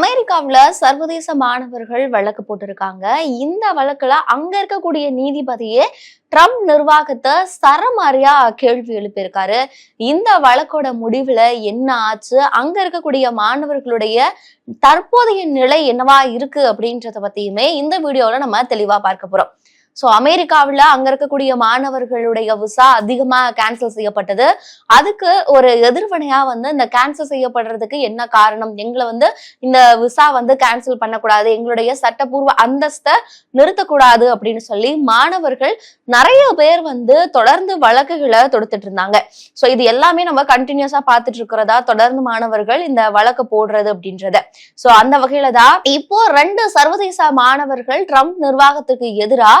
அமெரிக்காவுல சர்வதேச மாணவர்கள் வழக்கு போட்டிருக்காங்க. இந்த வழக்குல அங்க இருக்கக்கூடிய நீதிபதியே ட்ரம்ப் நிர்வாகத்தை சரமாரியா கேள்வி எழுப்பியிருக்காரு. இந்த வழக்கோட முடிவுல என்ன ஆச்சு? அங்க இருக்கக்கூடிய மாணவர்களுடைய தற்போதைய நிலை என்னவா இருக்கு அப்படின்றத பத்தியுமே இந்த வீடியோல நம்ம தெளிவா பார்க்க போறோம். ஸோ அமெரிக்காவில் அங்க இருக்கக்கூடிய மாணவர்களுடைய விசா அதிகமாக கேன்சல் செய்யப்பட்டது. அதுக்கு ஒரு எதிர்வினையா வந்து இந்த கேன்சல் செய்யப்படுறதுக்கு என்ன காரணம்? எங்களை வந்து இந்த விசா வந்து கேன்சல் பண்ணக்கூடாது. எங்களுடைய சட்டப்பூர்வ அந்தஸ்தை நிறுத்தக்கூடாது அப்படின்னு சொல்லி மாணவர்கள் நிறைய பேர் வந்து தொடர்ந்து வழக்குகளை தொடுத்துட்டு இருந்தாங்க. ஸோ இது எல்லாமே நம்ம கண்டினியூஸா பார்த்துட்டு இருக்கிறதா? தொடர்ந்து மாணவர்கள் இந்த வழக்கு போடுறது அப்படின்றத. ஸோ அந்த வகையில தான் இப்போ ரெண்டு சர்வதேச மாணவர்கள் ட்ரம்ப் நிர்வாகத்துக்கு எதிராக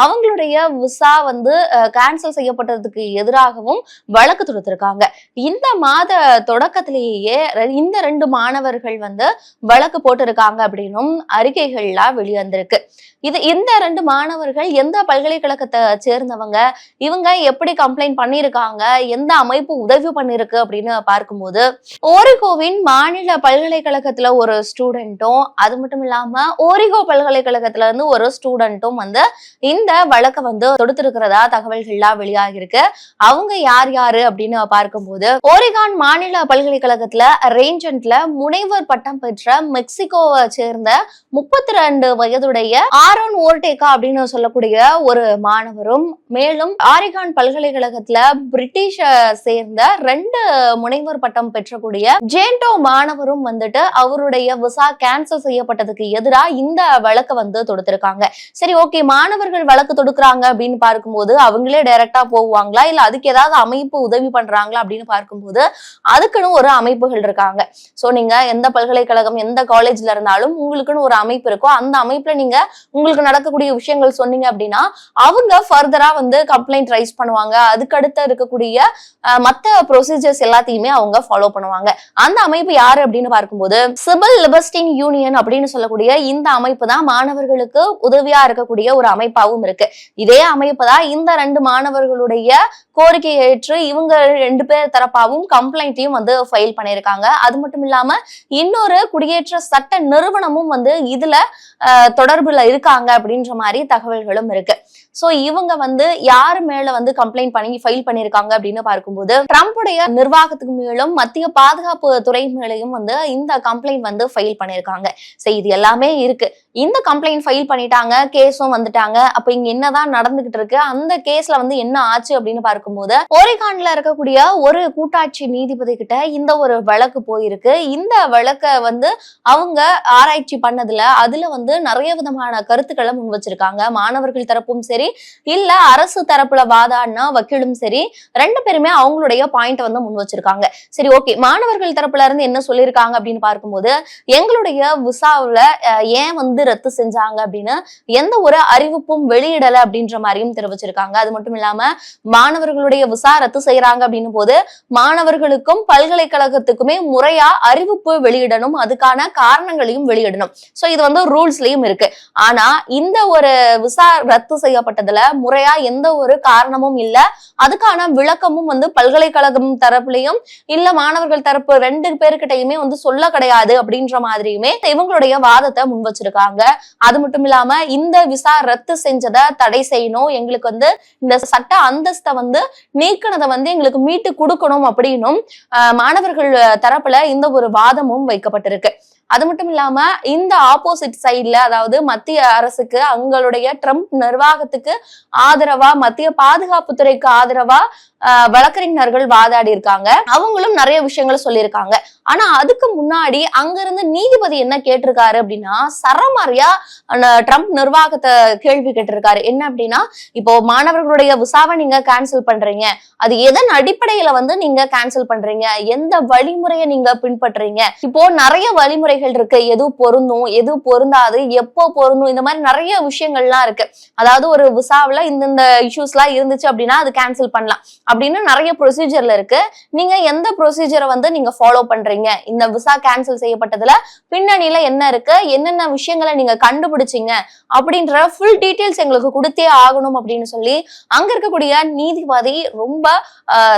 அவங்களுடைய விசா வந்து கேன்சல் செய்யப்பட்டதுக்கு எதிராகவும் வழக்கு தொடுத்திருக்காங்க. இந்த மாத தொடக்கத்திலேயே இந்த ரெண்டு மாணவர்கள் வந்து வழக்கு போட்டிருக்காங்க அப்படின்னும் அறிக்கைகள்லாம் வெளிவந்திருக்கு. இது இந்த ரெண்டு மாணவர்கள் எந்த பல்கலைக்கழகத்தை சேர்ந்தவங்க இவங்க எப்படி கம்ப்ளைண்ட் பண்ணியிருக்காங்க எந்த அமைப்பு உதவி பண்ணிருக்கு அப்படின்னு பார்க்கும்போது ஓரிகோவின் மாநில பல்கலைக்கழகத்துல ஒரு ஸ்டூடெண்ட்டும் அது மட்டும் இல்லாம ஓரிகோ பல்கலைக்கழகத்துல இருந்து ஒரு ஸ்டூடெண்ட்டும் வந்து இந்த இந்த வழக்கை வந்து தொடுத்திருக்கிறதா தகவல்கள்லாம் வெளியாகிருக்கு அவங்க யார் யாரு அப்படின்னு பார்க்கும்போது ஓரிகான் மாநில பல்கலைக்கழகத்துல ரேஞ்சன்ட்ல முனைவர் பட்டம் பெற்ற மெக்சிகோவை சேர்ந்த முப்பத்தி ரெண்டு வயதுடைய ஆரோன் ஓர்டேகா அப்படின்னு சொல்லக்கூடிய ஒரு மாணவரும் மேலும் ஆரிகான் பல்கலைக்கழகத்துல பிரிட்டிஷ சேர்ந்த ரெண்டு முனைவர் பட்டம் பெற்றக்கூடிய ஜேண்டோ மாணவரும் வந்துட்டு அவருடைய விசா கேன்சல் செய்யப்பட்டதுக்கு எதிராக இந்த வழக்கை வந்து தொடுத்திருக்காங்க. சரி ஓகே மாணவர்கள் வழக்கு தொடுக்குறாங்க அப்படின்னு பார்க்கும்போது அவங்களே டைரக்டா போவாங்களா இல்ல அதுக்கு ஏதாவது அமைப்பு உதவி பண்றாங்களா அப்படின்னு பார்க்கும்போது அதுக்குன்னு ஒரு அமைப்புகள் இருக்காங்க. சோ நீங்க எந்த பல்கலைக்கழகம் எந்த காலேஜ்ல இருந்தாலும் உங்களுக்குன்னு ஒரு அமைப்பு இருக்கோ அந்த அமைப்புல நீங்க உங்களுக்கு நடக்கக்கூடிய விஷயங்கள் சொன்னீங்க அப்படின்னா அவங்க ஃபர்தரா வந்து கம்ப்ளைண்ட் ரைஸ் பண்ணுவாங்க. அதுக்கடுத்த இருக்கக்கூடிய மத்த ப்ரொசீஜர்ஸ் எல்லாத்தையுமே அவங்க ஃபாலோ பண்ணுவாங்க. அந்த அமைப்பு யாரு அப்படின்னு பார்க்கும்போது சிவில் லிபர்ஸ்டின் யூனியன் அப்படின்னு சொல்லக்கூடிய இந்த அமைப்பு தான் மாணவர்களுக்கு உதவியா இருக்கக்கூடிய ஒரு அமைப்பாகவும் இருக்கு. இதே அமைப்பு தான் இந்த ரெண்டு மாணவர்களுடைய கோரிக்கையை ஏற்று இவங்க ரெண்டு பேர் தரப்பாவும் கம்ப்ளைண்ட்டையும் வந்து ஃபைல் பண்ணியிருக்காங்க. அது மட்டும் இல்லாம இன்னொரு குடியேற்ற சட்ட நிறுவனமும் வந்து இதுல தொடர்புல இருக்காங்க அப்படின்ற மாதிரி தகவல்களும் இருக்கு. சோ இவங்க வந்து யார் மேல வந்து கம்ப்ளைண்ட் பண்ணி ஃபைல் பண்ணிருக்காங்க அப்படின்னு பார்க்கும்போது ட்ரம்புடைய நிர்வாகத்துக்கு மேலும் மத்திய பாதுகாப்பு துறை மேலையும் வந்து இந்த கம்ப்ளைண்ட் வந்து ஃபைல் பண்ணிருக்காங்க சோ இது எல்லாமே இருக்கு. இந்த கம்ப்ளைண்ட் ஃபைல் பண்ணிட்டாங்க கேஸும் வந்துட்டாங்க. அப்ப இங்க என்னதான் நடந்துகிட்டு இருக்கு அந்த கேஸ்ல வந்து என்ன ஆச்சு அப்படின்னு பார்க்கும்போது ஓரிகான்ல இருக்கக்கூடிய ஒரு கூட்டாட்சி நீதிபதி கிட்ட இந்த ஒரு வழக்கு போயிருக்கு. இந்த வழக்க வந்து அவங்க ஆராய்ச்சி பண்ணதுல அதுல வந்து நிறைய விதமான கருத்துக்களை முன் வச்சிருக்காங்க. மாணவர்கள் தரப்பும் சரி இல்ல அரசு தரப்புல வாதாடினா வக்கீலும் சரி ரெண்டு பேருமே அவங்களுடைய பாயிண்ட் வந்து முன் வச்சிருக்காங்க. சரி ஓகே மாணவர்கள் தரப்புல இருந்து என்ன சொல்லியிருக்காங்க அப்படின்னு பார்க்கும்போது எங்களுடைய விசாவுல ஏன் வந்து ரத்து செஞ்சாங்க அப்படின்னு எந்த ஒரு அறிவிப்பும் வெளியிடல அப்படின்ற மாதிரியும் தெரிவிச்சிருக்காங்க. அது மட்டும் இல்லாம மாணவர்களுடைய விசா ரத்து செய்யறாங்க அப்படின்னும் போது மாணவர்களுக்கும் பல்கலைக்கழகத்துக்குமே முறையா அறிவிப்பு வெளியிடணும். அதுக்கான காரணங்களையும் வெளியிடணும். சோ இது வந்து ரூல்ஸ்லயும் இருக்கு. ஆனா இந்த ஒரு விசா ரத்து செய்யப்பட்டதுல முறையா எந்த ஒரு காரணமும் இல்ல. அதுக்கான விளக்கமும் வந்து பல்கலைக்கழகம் தரப்புலையும் இல்ல மாணவர்கள் தரப்பு ரெண்டு பேருக்கிட்டையுமே வந்து சொல்ல கிடையாது அப்படின்ற மாதிரியுமே இவங்களுடைய வாதத்தை முன் வச்சிருக்காங்க. அது மட்டும் இல்லாம இந்த விசா ரத்து செஞ்சதை தடை செய்யணும். எங்களுக்கு வந்து இந்த சட்ட அந்தஸ்தை வந்து நீக்கினதை வந்து எங்களுக்கு மீட்டு கொடுக்கணும் அப்படின்னும் மாணவர்கள் தரப்புல இந்த ஒரு வாதமும் வைக்கப்பட்டிருக்கு. அது மட்டும் இல்லாம இந்த ஆப்போசிட் சைட்ல அதாவது மத்திய அரசுக்கு அவங்களுடைய ட்ரம்ப் நிர்வாகத்துக்கு ஆதரவா மத்திய பாதுகாப்புத்துறைக்கு ஆதரவா ஆஹ், வழக்கறிஞர்கள் வாதாடி இருக்காங்க. அவங்களும் நிறைய விஷயங்களை சொல்லியிருக்காங்க. ஆனா அதுக்கு முன்னாடி அங்க இருந்து நீதிபதி என்ன கேட்டிருக்காரு அப்படின்னா சரமாரியா ட்ரம்ப் நிர்வாகத்தை கேள்வி கேட்டிருக்காரு. என்ன அப்படின்னா இப்போ மாணவர்களுடைய விசாவை நீங்க கேன்சல் பண்றீங்க. அது எதன் அடிப்படையில வந்து நீங்க கேன்சல் பண்றீங்க? எந்த வழிமுறையை நீங்க பின்பற்றுறீங்க? இப்போ நிறைய வழிமுறைகள் இருக்கு. எது பொருந்தும் எது பொருந்தாது எப்போ பொருந்தும் இந்த மாதிரி நிறைய விஷயங்கள்லாம் இருக்கு. அதாவது ஒரு விசாவில் இந்தந்த இஷ்யூஸ் எல்லாம் இருந்துச்சு அப்படின்னா அது கேன்சல் பண்ணலாம். அப்படின்னு நிறைய ப்ரொசீஜர்ல இருக்கு. நீங்க எந்த ப்ரொசீஜரை வந்து நீங்க ஃபாலோ பண்றீங்க? இந்த விசா கேன்சல் செய்யப்பட்டதுல பின்னணியில என்ன இருக்கு? என்னென்ன விஷயங்களை நீங்க கண்டுபிடிச்சீங்க? அப்படின்ற ஃபுல் டீட்டெயில்ஸ் எங்களுக்கு கொடுத்தே ஆகணும் அப்படின்னு சொல்லி அங்க இருக்கக்கூடிய நீதிபதி ரொம்ப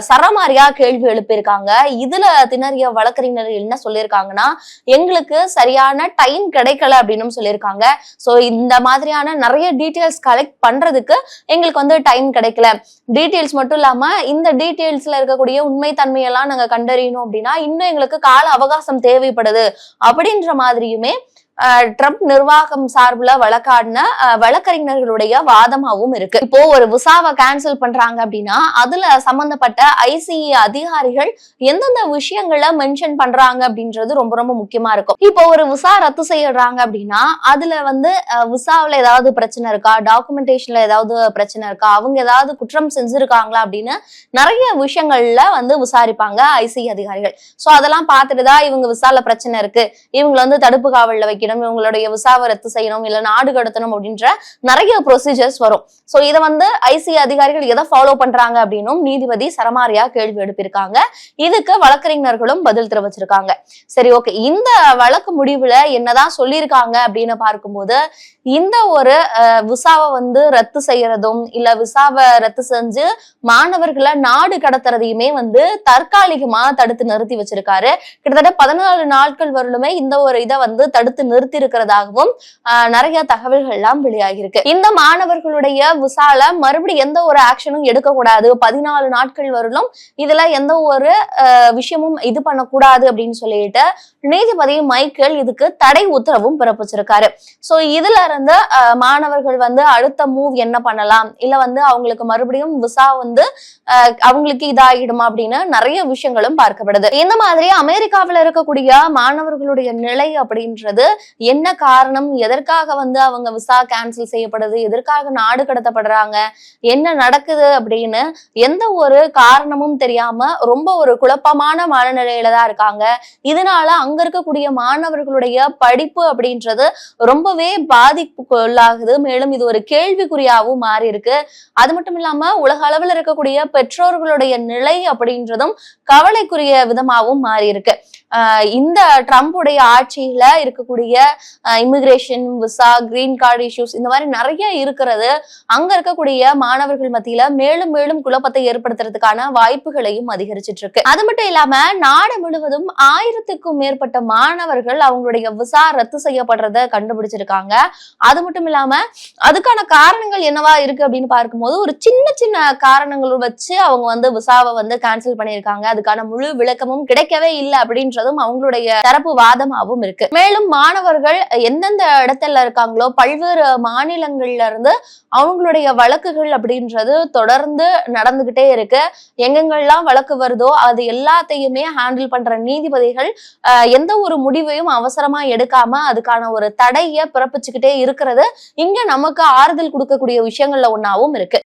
சரமாரியா கேள்வி எழுப்பியிருக்காங்க. இதுல திணறிய வழக்கறிஞர்கள் என்ன சொல்லியிருக்காங்கன்னா எங்களுக்கு சரியான டைம் கிடைக்கல அப்படின்னு சொல்லியிருக்காங்க. சோ இந்த மாதிரியான நிறைய டீட்டெயில்ஸ் கலெக்ட் பண்றதுக்கு எங்களுக்கு வந்து டைம் கிடைக்கல. டீட்டெயில்ஸ் மட்டும் இல்லாம இந்த டீட்டெயில்ஸ்ல இருக்கக்கூடிய உண்மை தன்மையெல்லாம் நாங்க கண்டறியணும் அப்படின்னா இன்னும் எங்களுக்கு கால அவகாசம் தேவைப்படுது. அப்படின்ற மாதிரியுமே ட்ரம்ப் நிர்வாகம் சார்புல வழக்காடின வழக்கறிஞர்களுடைய வாதமாகவும் இருக்கு. இப்போ ஒரு விசாவை கேன்சல் பண்றாங்க அப்படின்னா அதுல சம்பந்தப்பட்ட ஐசிஇ அதிகாரிகள் எந்தெந்த விஷயங்களை மென்ஷன் பண்றாங்க அப்படின்றது ரொம்ப ரொம்ப முக்கியமா இருக்கும். இப்போ ஒரு விசா ரத்து செய்யறாங்க அப்படின்னா அதுல வந்து விசாவில் ஏதாவது பிரச்சனை இருக்கா? டாக்குமெண்டேஷன்ல ஏதாவது பிரச்சனை இருக்கா? அவங்க ஏதாவது குற்றம் செஞ்சிருக்காங்களா அப்படின்னு நிறைய விஷயங்கள்ல வந்து விசாரிப்பாங்க ஐசிஐ அதிகாரிகள். ஸோ அதெல்லாம் பார்த்துட்டு தான் இவங்க விசால பிரச்சனை இருக்கு. இவங்களை வந்து தடுப்பு காவல்ல வைக்கணும் இவங்களுடைய விசாவை ரத்து செய்யணும் இல்ல நாடு கடத்தணும் அப்படின்ற நிறைய ப்ரொசீஜர்ஸ் வரும். சோ இதை வந்து ஐசிஐ அதிகாரிகள் எதை ஃபாலோ பண்றாங்க அப்படின்னும் நீதிபதி சரமாரியா கேள்வி எழுப்பியிருக்காங்க. இதுக்கு வழக்கறிஞர்களும் பதில் தெரிவிச்சிருக்காங்க. சரி ஓகே இந்த வழக்கு முடிவுல என்னதான் சொல்லியிருக்காங்க அப்படின்னு பார்க்கும்போது இந்த ஒரு விசாவை வந்து ரத்து செய்யறதும் இல்ல விசாவை ரத்து செஞ்சு மாணவர்களை நாடு கடத்துறதையுமே வந்து தற்காலிகமா தடுத்து நிறுத்தி வச்சிருக்காரு. கிட்டத்தட்ட பதினாலு நாட்கள் வரலுமே இந்த ஒரு இதை வந்து தடுத்து நிறுத்தி இருக்கிறதாகவும் ஆஹ், நிறைய தகவல்கள் எல்லாம் வெளியாகிருக்கு இந்த மாணவர்களுடைய விசால மறுபடியும் எந்த ஒரு ஆக்ஷனும் எடுக்கக்கூடாது. பதினாலு நாட்கள் வரலும் இதுல எந்த ஒரு ஆஹ், விஷயமும் இது பண்ணக்கூடாது அப்படின்னு சொல்லிட்டு நீதிபதி மைக்கேல் இதுக்கு தடை உத்தரவும் பிறப்பிச்சிருக்காரு. சோ இதுல இருந்து மாணவர்கள் வந்து அடுத்த மூவ் என்ன பண்ணலாம்? இல்ல வந்து அவங்களுக்கு மறுபடியும் விசா வந்து ஆஹ், அவங்களுக்கு இதாகிடுமா அப்படின்னு நிறைய விஷயங்களும் பார்க்கப்படுது. இந்த மாதிரி அமெரிக்காவில் இருக்கக்கூடிய மாணவர்களுடைய நிலை அப்படின்றது என்ன காரணம்? எதற்காக வந்து அவங்க விசா கேன்சல் செய்யப்படுது? எதற்காக நாடு கடத்தப்படுறாங்க? என்ன நடக்குது அப்படின்னு எந்த ஒரு காரணமும் தெரியாம ரொம்ப ஒரு குழப்பமான மனநிலையில தான் இருக்காங்க. இதனால அங்க இருக்கக்கூடிய மாணவர்களுடைய படிப்பு அப்படின்றது ரொம்பவே பாதி உள்ளாகுது மேலும் இது ஒரு கேள்விக்குறியாவும் மாறி இருக்கு அது மட்டும் இல்லாம உலக அளவில் இருக்கக்கூடிய பெற்றோர்களுடைய நிலை அப்படின்றதும் கவலைக்குரிய விதமாகவும் மாறி இருக்கு இந்த ட்ரம்புடைய ஆட்சியில இருக்கக்கூடிய immigration visa green card issues இந்த மாதிரி நிறைய இருக்கிறது. அங்க இருக்கக்கூடிய மாணவர்கள் மத்தியில மேலும் மேலும் குழப்பத்தை ஏற்படுத்துறதுக்கான வாய்ப்புகளையும் அதிகரிச்சிட்டு இருக்கு அது மட்டும் இல்லாம நாடு முழுவதும் ஆயிரத்துக்கும் மேற்பட்ட மாணவர்கள் அவங்களுடைய விசா ரத்து செய்யப்படுறத கண்டுபிடிச்சிருக்காங்க. அது மட்டும் இல்லாம அதுக்கான காரணங்கள் என்னவா இருக்கு அப்படின்னு பார்க்கும்போது ஒரு சின்ன சின்ன காரணங்கள் வச்சு அவங்க வந்து விசாவை வந்து கேன்சல் பண்ணியிருக்காங்க. அதுக்கான முழு விளக்கமும் கிடைக்கவே இல்லை அப்படின்றதும் அவங்களுடைய தரப்பு வாதமாகவும் இருக்கு. மேலும் மாணவர்கள் எந்தெந்த இடத்துல இருக்காங்களோ பல்வேறு மாநிலங்கள்ல இருந்து அவங்களுடைய வழக்குகள் அப்படின்றது தொடர்ந்து நடந்துகிட்டே இருக்கு. எங்கெங்கெல்லாம் வழக்கு வருதோ அது எல்லாத்தையுமே ஹேண்டில் பண்ற நீதிபதிகள் ஆஹ், எந்த ஒரு முடிவையும் அவசரமா எடுக்காம அதுக்கான ஒரு தடையை பிறப்பிச்சுக்கிட்டே இருக்கிறது. இங்க நமக்கு ஆறுதல் கொடுக்கக்கூடிய விஷயங்கள்ல ஒன்னாவும் இருக்கு.